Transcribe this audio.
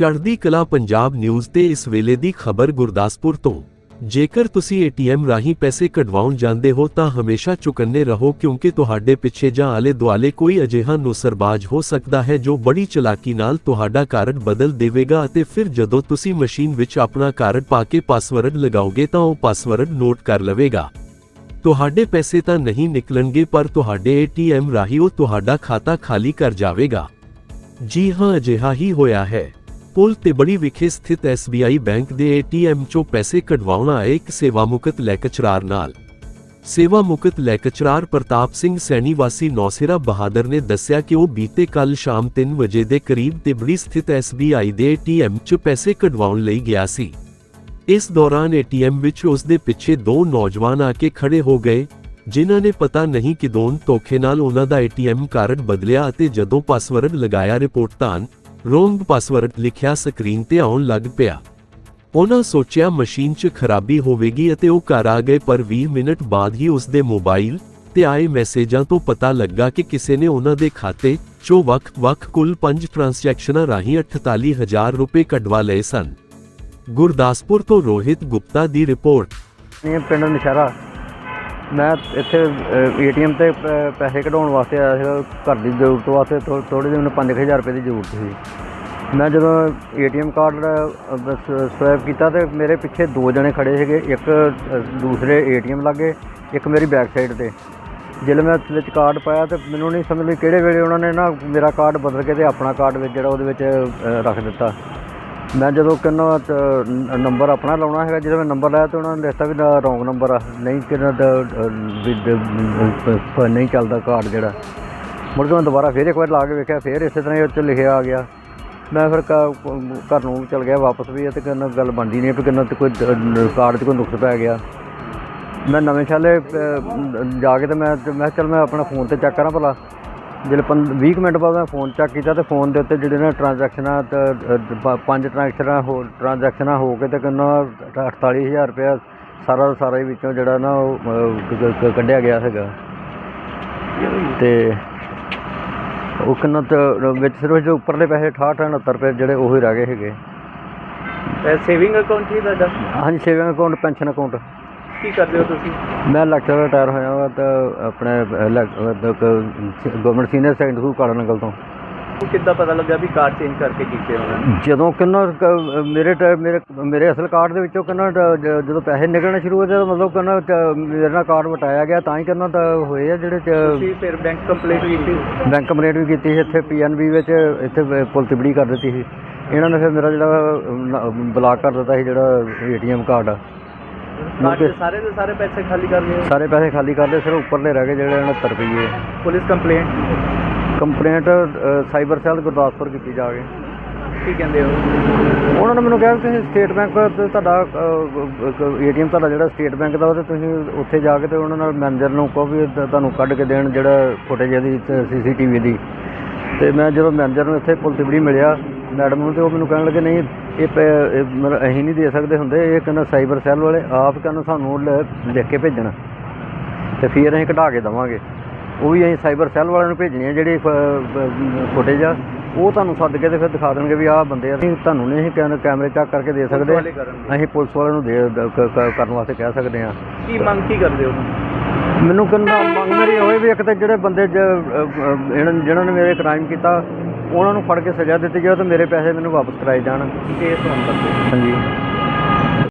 ਚੜ੍ਹਦੀ ਕਲਾ ਪੰਜਾਬ ਨਿਊਜ਼ ਤੇ ਇਸ ਵੇਲੇ ਦੀ ਖਬਰ ਗੁਰਦਾਸਪੁਰ ਤੋਂ। ਜੇਕਰ ਤੁਸੀਂ ਏਟੀਐਮ ਰਾਹੀਂ ਪੈਸੇ ਕਢਵਾਉਣ ਜਾਂਦੇ ਹੋ ਤਾਂ ਹਮੇਸ਼ਾ ਚੁਕੰਨੇ ਰਹੋ ਕਿਉਂਕਿ ਤੁਹਾਡੇ ਪਿੱਛੇ ਜਾਂ ਆਲੇ ਦੁਆਲੇ ਕੋਈ ਅਜਿਹਾ ਨੁਸਰਬਾਜ਼ ਹੋ ਸਕਦਾ ਹੈ ਜੋ ਬੜੀ ਚਲਾਕੀ ਨਾਲ ਤੁਹਾਡਾ ਕਾਰਡ ਬਦਲ ਦੇਵੇਗਾ ਅਤੇ ਫਿਰ ਜਦੋਂ ਤੁਸੀਂ ਮਸ਼ੀਨ ਵਿੱਚ ਆਪਣਾ ਕਾਰਡ ਪਾ ਕੇ ਪਾਸਵਰਡ ਲਗਾਓਗੇ ਤਾਂ ਉਹ ਪਾਸਵਰਡ ਨੋਟ ਕਰ ਲਵੇਗਾ। ਤੁਹਾਡੇ ਪੈਸੇ ਤਾਂ ਨਹੀਂ ਨਿਕਲਣਗੇ ਪਰ ਤੁਹਾਡੇ ਏਟੀਐਮ ਰਾਹੀਂ ਉਹ ਤੁਹਾਡਾ ਖਾਤਾ ਖਾਲੀ ਕਰ ਜਾਵੇਗਾ। ਜੀ ਹਾਂ, ਅਜਿਹਾ ਹੀ ਹੋਇਆ ਹੈ। ਪੁਲ ਤਿਬੜੀ ਵਿਖੇ ਸਥਿਤ SBI ਬੈਂਕ ਦੇ ATM ਚੋਂ ਪੈਸੇ ਕਢਵਾਉਣ ਆਏ ਇੱਕ ਸੇਵਾਮੁਕਤ ਲੈਕਚਰਾਰ ਨਾਲ। ਸੇਵਾਮੁਕਤ ਲੈਕਚਰਾਰ ਪ੍ਰਤਾਪ ਸਿੰਘ ਸੈਣੀ ਵਾਸੀ ਨੌਸੇਰਾ ਬਹਾਦਰ ਨੇ ਦੱਸਿਆ ਕਿ ਉਹ ਬੀਤੇ ਕੱਲ ਸ਼ਾਮ 3 ਵਜੇ ਦੇ ਕਰੀਬ ਤੇ ਸਥਿਤ SBI ਦੇ ATM 'ਚ ਪੈਸੇ ਕਢਵਾਉਣ ਲਈ ਗਿਆ ਸੀ। ਇਸ ਦੌਰਾਨ ATM ਵਿੱਚ ਉਸ ਦੇ ਪਿੱਛੇ ਦੋ ਨੌਜਵਾਨ ਆ ਕੇ ਖੜੇ ਹੋ ਗਏ, ਜਿਨ੍ਹਾਂ ਨੇ ਪਤਾ ਨਹੀਂ ਕਿ ਦੋਨ ਧੋਖੇ ਨਾਲ ਉਹਨਾਂ ਦਾ ATM ਕਾਰਡ ਬਦਲਿਆ ਅਤੇ ਜਦੋਂ ਪਾਸਵਰਡ ਲਗਾਇਆ ਰਿਪੋਰਟ ਤਾਂ ਰੋਂਗ ਪਾਸਵਰਡ ਲਿਖਿਆ ਸਕਰੀਨ ਤੇ ਆਉਣ ਲੱਗ ਪਿਆ। ਉਹਨਾਂ ਸੋਚਿਆ ਮਸ਼ੀਨ 'ਚ ਖਰਾਬੀ ਹੋਵੇਗੀ ਅਤੇ ਉਹ ਘਰ ਆ ਗਏ, ਪਰ 20 ਮਿੰਟ ਬਾਅਦ ਹੀ ਉਸ ਦੇ ਮੋਬਾਈਲ ਤੇ ਆਏ ਮੈਸੇਜਾਂ ਤੋਂ ਪਤਾ ਲੱਗਾ ਕਿ ਕਿਸੇ ਨੇ ਉਹਨਾਂ ਦੇ ਖਾਤੇ 'ਚੋਂ ਵੱਖ-ਵੱਖ ਕੁੱਲ 5 ਟ੍ਰਾਂਜੈਕਸ਼ਨਾਂ ਰਾਹੀਂ 48000 ਰੁਪਏ ਕਢਵਾ ਲਏ ਸਨ। ਗੁਰਦਾਸਪੁਰ ਤੋਂ ਰੋਹਿਤ ਗੁਪਤਾ ਦੀ ਰਿਪੋਰਟ। ਪਿੰਡ ਨਸ਼ਹਿਰਾ। ਮੈਂ ਇੱਥੇ ਏਟੀਐਮ ਤੇ ਪ- ਪੈਸੇ ਕਢਾਉਣ ਵਾਸਤੇ ਆਇਆ ਸੀਗਾ ਘਰ ਦੀ ਜ਼ਰੂਰਤ ਵਾਸਤੇ ਥੋੜੇ ਜਿਹੇ ਮੈਨੂੰ 5000 ਰੁਪਏ ਦੀ ਜ਼ਰੂਰਤ ਸੀ। ਮੈਂ ਜਦੋਂ ਏਟੀਐਮ ਕਾਰਡ ਸਵੈਪ ਕੀਤਾ ਤੇ ਮੇਰੇ ਪਿੱਛੇ ਦੋ ਜਣੇ ਖੜੇ ਸੀਗੇ ਇੱਕ ਅ, ਦੂਸਰੇ ਏਟੀਐਮ ਲਾਗੇ ਇੱਕ ਮੇਰੀ ਬੈਕ ਸਾਈਡ ਤੇ। ਜਦੋਂ ਮੈਂ ਵਿੱਚ ਕਾਰਡ ਪਾਇਆ ਤੇ ਮੈਨੂੰ ਨਹੀਂ ਸਮਝ ਲਈ ਕਿਹੜੇ ਵੇਲੇ ਉਹਨਾਂ ਨੇ ਨਾ ਮੇਰਾ ਕਾਰਡ ਬਦਲ ਕੇ ਤੇ ਆਪਣਾ ਕਾਰਡ ਵਿੱਚ ਜਿਹੜਾ ਉਹਦੇ ਵਿੱਚ ਰੱਖ ਦਿੱਤਾ। ਮੈਂ ਜਦੋਂ ਕਿੰਨਾ ਨੰਬਰ ਆਪਣਾ ਲਾਉਣਾ ਹੈਗਾ, ਜਦੋਂ ਮੈਂ ਨੰਬਰ ਲਾਇਆ ਤਾਂ ਉਹਨਾਂ ਨੇ ਲਿਖਤਾ ਵੀ ਰੋਂਗ ਨੰਬਰ ਆ। ਨਹੀਂ ਕਿੰਨਾ ਦਾ ਨਹੀਂ ਚੱਲਦਾ ਕਾਰਡ ਜਿਹੜਾ। ਮੁੜ ਕੇ ਮੈਂ ਦੁਬਾਰਾ ਫੇਰ ਇੱਕ ਵਾਰ ਲਾ ਕੇ ਵੇਖਿਆ, ਫੇਰ ਇਸੇ ਤਰ੍ਹਾਂ ਹੀ ਉਹ 'ਚ ਲਿਖਿਆ ਆ ਗਿਆ। ਮੈਂ ਫਿਰ ਘਰ ਨੂੰ ਚਲ ਗਿਆ ਵਾਪਸ ਵੀ, ਇਹ ਤੇ ਕਿੰਨਾ ਗੱਲ ਬਣਦੀ ਨਹੀਂ, ਵੀ ਕਿੰਨਾ ਤੇ ਕੋਈ ਕਾਰਡ 'ਚ ਕੋਈ ਨੁਕਸ ਪੈ ਗਿਆ। ਮੈਂ ਨਵੇਂ ਛਾਲੇ ਜਾ ਕੇ ਤੇ ਮੈਂ ਮੈਂ ਕਿਹਾ ਚੱਲ ਮੈਂ ਆਪਣਾ ਫੋਨ ਤੇ ਚੈੱਕ ਕਰਾਂ ਭਲਾ। ਜਿਹੜੇ 20 ਕੁ ਮਿੰਟ ਬਾਅਦ ਮੈਂ ਫੋਨ ਚੈੱਕ ਕੀਤਾ ਤੇ ਫੋਨ ਦੇ ਉੱਤੇ ਜਿਹੜੇ ਨੇ ਟ੍ਰਾਂਜੈਕਸ਼ਨਾਂ ਪੰਜ ਟ੍ਰਾਂਜੈਕਸ਼ਨਾਂ ਹੋ ਟ੍ਰਾਂਜੈਕਸ਼ਨਾਂ ਹੋ ਕੇ ਤੇ ਕਿੰਨਾ 48000 ਰੁਪਇਆ ਸਾਰਾ ਦਾ ਸਾਰਾ ਹੀ ਵਿੱਚੋਂ ਜਿਹੜਾ ਨਾ ਉਹ ਕੱਢਿਆ ਗਿਆ ਹੈਗਾ। ਤੇ ਉਹ ਕਿੰਨਾ ਤੇ ਵਿੱਚ ਸਿਰਫ ਜੋ ਉੱਪਰਲੇ ਪੈਸੇ 68 69 ਰੁਪਏ ਜਿਹੜੇ ਉਹ ਹੀ ਰਹਿ ਗਏ ਹੈਗੇ। ਸੇਵਿੰਗ ਅਕਾਊਂਟ ਹੀ ਤੁਹਾਡਾ? ਹਾਂਜੀ ਸੇਵਿੰਗ ਅਕਾਊਂਟ ਪੈਨਸ਼ਨ ਅਕਾਊਂਟ ਕੀ ਕਰਦੇ ਹੋ ਤੁਸੀਂ? ਮੈਂ ਲੈਕਚਰਰ ਰਿਟਾਇਰ ਹੋਇਆ ਵਾ ਤਾਂ ਆਪਣੇ ਗਵਰਨਮੈਂਟ ਸੀਨੀਅਰ ਸੈਕੰਡਰੀ ਸਕੂਲ ਕਾੜਾ ਨਗਲ ਤੋਂ। ਉਹ ਕਿੱਦਾਂ ਪਤਾ ਲੱਗਾ ਵੀ ਕਾਰਡ ਚੇਂਜ ਕਰਕੇ ਕੀਤੇ ਉਹਨਾਂ ਜਦੋਂ ਕਿੰਨਾ ਕ- ਮੇਰੇ ਟ- ਮੇਰੇ ਮੇਰੇ ਅਸਲ ਕਾਰਡ ਦੇ ਵਿੱਚੋਂ ਕਿੰਨਾ ਟ- ਜ- ਜਦੋਂ ਪੈਸੇ ਨਿਕਲਣੇ ਸ਼ੁਰੂ ਹੋਏ ਤਾਂ ਮਤਲਬ ਕਿੰਨਾ ਟ- ਮੇਰੇ ਨਾਲ ਕਾਰਡ ਵਟਾਇਆ ਗਿਆ ਤਾਂ ਹੀ ਕਿੰਨਾ ਤਾਂ ਹੋਏ ਆ ਜਿਹੜੇ ਤੁਸੀਂ ਫਿਰ ਬੈਂਕ ਕੰਪਲੇਂਟ ਕੀਤੀ? ਬੈਂਕ ਕੰਪਲੇਂਟ ਵੀ ਕੀਤੀ ਸੀ ਇੱਥੇ ਪੀਐਨਬੀ ਵਿੱਚ ਇੱਥੇ ਬ- ਪੁਲ ਤਿਬੜੀ ਕਰ ਦਿੱਤੀ ਸੀ। ਇਹਨਾਂ ਨੇ ਫਿਰ ਮੇਰਾ ਜਿਹੜਾ ਬਲਾਕ ਕਰ ਦਿੱਤਾ ਸੀ ਜਿਹੜਾ ਏਟੀਐਮ ਕਾਰਡ ਆ ਕਾਰਡ ਦੇ ਸਾਰੇ ਦੇ ਸਾਰੇ ਪੈਸੇ ਖਾਲੀ ਕਰ ਲਏ। ਸਾਰੇ ਪੈਸੇ ਖਾਲੀ ਕਰ ਲਏ ਸਿਰਫ ਉੱਪਰਲੇ ਰਹਿ ਗਏ ਜਿਹੜੇ 69 ਰੁਪਏ police complaint complaint cyber cell Gurdaspur ਕੀਤੀ ਜਾ ਕੇ ਕੀ ਕਹਿੰਦੇ ਹੋ? ਉਹਨਾਂ ਨੇ ਮੈਨੂੰ ਕਿਹਾ ਤੁਸੀਂ ਸਟੇਟ ਬੈਂਕ ਤੁਹਾਡਾ ਏਟੀਐਮ ਤੁਹਾਡਾ ਜਿਹੜਾ ਸਟੇਟ ਬੈਂਕ ਦਾ ਉਹ ਤੇ ਤੁਸੀਂ ਉੱਥੇ ਜਾ ਕੇ ਤੇ ਉਹਨਾਂ ਨਾਲ ਮੈਨੇਜਰ ਨੂੰ ਕਹੋ ਵੀ ਤੁਹਾਨੂੰ ਕੱਢ ਕੇ ਦੇਣ ਜਿਹੜਾ ਫੁਟੇਜ ਇਹਦੀ ਸੀਸੀਟੀਵੀ ਦੀ। ਤੇ ਮੈਂ ਜਦੋਂ ਮੈਨੇਜਰ ਨੂੰ ਇੱਥੇ ਪੁਲ ਤਿਬੜੀ ਮਿਲਿਆ ਮੈਡਮ ਨੂੰ ਤੇ ਉਹ ਮੈਨੂੰ ਕਹਿਣ ਲੱਗੇ ਨਹੀਂ ਇਹ ਮਤਲਬ ਅਸੀਂ ਨਹੀਂ ਦੇ ਸਕਦੇ ਹੁੰਦੇ ਇਹ ਕਹਿੰਦਾ ਸਾਈਬਰ ਸੈੱਲ ਵਾਲੇ ਆਪ ਕਹਿੰਦਾ ਸਾਨੂੰ ਲਿਖ ਕੇ ਭੇਜਣ। ਤੇ ਫਿਰ ਅਸੀਂ ਕਢਾ ਕੇ ਦੇਵਾਂਗੇ। ਉਹ ਵੀ ਅਸੀਂ ਸਾਈਬਰ ਸੈੱਲ ਵਾਲਿਆਂ ਨੂੰ ਭੇਜਣੀ ਆ ਜਿਹੜੀ ਫੁਟੇਜ ਆ ਉਹ ਤੁਹਾਨੂੰ ਸੱਦ ਕੇ ਤੇ ਫਿਰ ਦਿਖਾ ਦੇਣਗੇ ਵੀ ਆਹ ਬੰਦੇ ਆ। ਅਸੀਂ ਤੁਹਾਨੂੰ ਨਹੀਂ ਅਸੀਂ ਕੈਮ- ਕੈਮਰੇ ਚੈੱਕ ਕਰਕੇ ਦੇ ਸਕਦੇ। ਅਸੀਂ ਪੁਲਿਸ ਵਾਲਿਆਂ ਨੂੰ ਦੇ ਕਰਨ ਵਾਸਤੇ ਕਹਿ ਸਕਦੇ ਆ। ਕੀ ਮੰਗ ਕੀ ਕਰਦੇ ਹੋ? ਮੈਨੂੰ ਕਹਿੰਦਾ ਮੰਗ ਮੇਰੀ ਹੋਏ ਵੀ ਇੱਕ ਤਾਂ ਜਿਹੜੇ ਬੰਦੇ ਜਿਹਨਾਂ ਨੇ ਮੇਰੇ ਕ੍ਰਾਈਮ ਕੀਤਾ ਉਹਨਾਂ ਨੂੰ ਫੜ ਕੇ ਸਜ਼ਾ ਦਿੱਤੀ ਜਾਵੇ ਤੇ ਮੇਰੇ ਪੈਸੇ ਮੈਨੂੰ ਵਾਪਸ ਕਰਾਏ ਜਾਣ। ਕੇਸ ਹੋਣ ਤੱਕ ਹਾਂਜੀ।